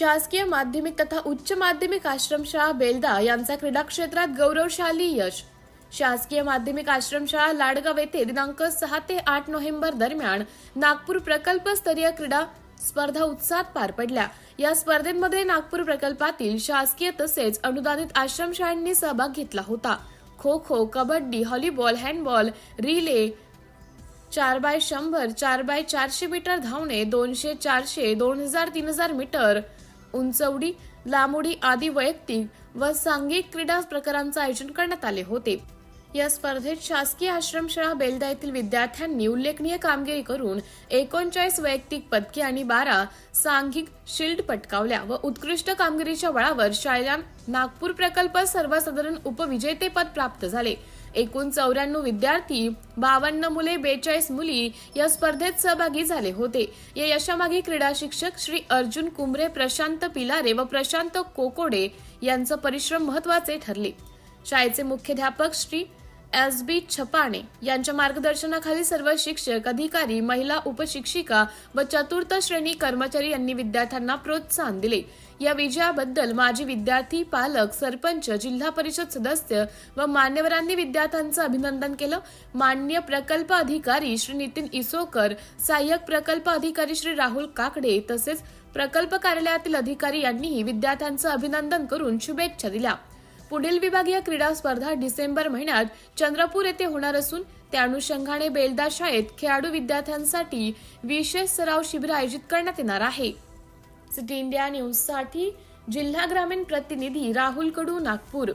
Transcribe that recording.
शासकीय माध्यमिक तथा उच्च माध्यमिक आश्रमशाळा बेलदा यांचा क्रीडा क्षेत्रात गौरवशाली यश. शासकीय माध्यमिक आश्रमशाळा लाडगाव येथे दिनांक सहा ते आठ नोव्हेंबर दरम्यान नागपूर प्रकल्पस्तरीय क्रीडा स्पर्धा उत्साहात पार पडल्या. या स्पर्धेमध्ये नागपूर प्रकल्पातील शासकीय तसेच अनुदानित आश्रमशाळांनी सहभाग घेतला होता. Kho kho kabaddi volleyball handball relay चार बाय शंभर चार बाय चारशे मीटर धावणे दोनशे चारशे दोन हजार तीन हजार मीटर उंचवडी लांबोडी आदी वैयक्तिक व सांघिक क्रीडा प्रकारांचं आयोजन करण्यात आले होते. या स्पर्धेत शासकीय आश्रमशाळा बेलदा येथील विद्यार्थ्यांनी उल्लेखनीय कामगिरी करून एकोणचाळीस वैयक्तिक पदके आणि बारा सांघिक शिल्ड पटकावल्या व उत्कृष्ट कामगिरीच्या बळावर शाळेला नागपूर प्रकल्प सर्वसाधारण उपविजेतेपद प्राप्त झाले. एकूण चौऱ्याण्णव विद्यार्थी बावन्न मुले बेचाळीस मुली या स्पर्धेत सहभागी झाले होते. या यशामागे क्रीडा शिक्षक श्री अर्जुन कुंभरे प्रशांत पिलारे व प्रशांत कोकोडे यांचं परिश्रम महत्त्वाचे ठरले. शाळेचे मुख्याध्यापक श्री एस बी छपाणे यांच्या मार्गदर्शनाखाली सर्व शिक्षक अधिकारी महिला उपशिक्षिका व चतुर्थ श्रेणी कर्मचारी यांनी विद्यार्थ्यांना प्रोत्साहन दिले. या विजयाबद्दल माजी विद्यार्थी पालक सरपंच जिल्हा परिषद सदस्य व मान्यवरांनी विद्यार्थ्यांचं अभिनंदन केलं. मान्य प्रकल्प अधिकारी श्री नितीन इसोकर सहाय्यक प्रकल्प अधिकारी श्री राहुल काकडे तसेच प्रकल्प कार्यालयातील अधिकारी यांनीही विद्यार्थ्यांचं अभिनंदन करून शुभेच्छा दिल्या. पुढील विभागीय क्रीडा स्पर्धा डिसेंबर महिन्यात चंद्रपूर येथे होणार असून त्या अनुषंगाने बेलदा शाळेत खेळाडू विद्यार्थ्यांसाठी विशेष सराव शिबिर आयोजित करण्यात येणार आहे. सिटी इंडिया न्यूजसाठी जिल्हा ग्रामीण प्रतिनिधी राहुल कडू नागपूर.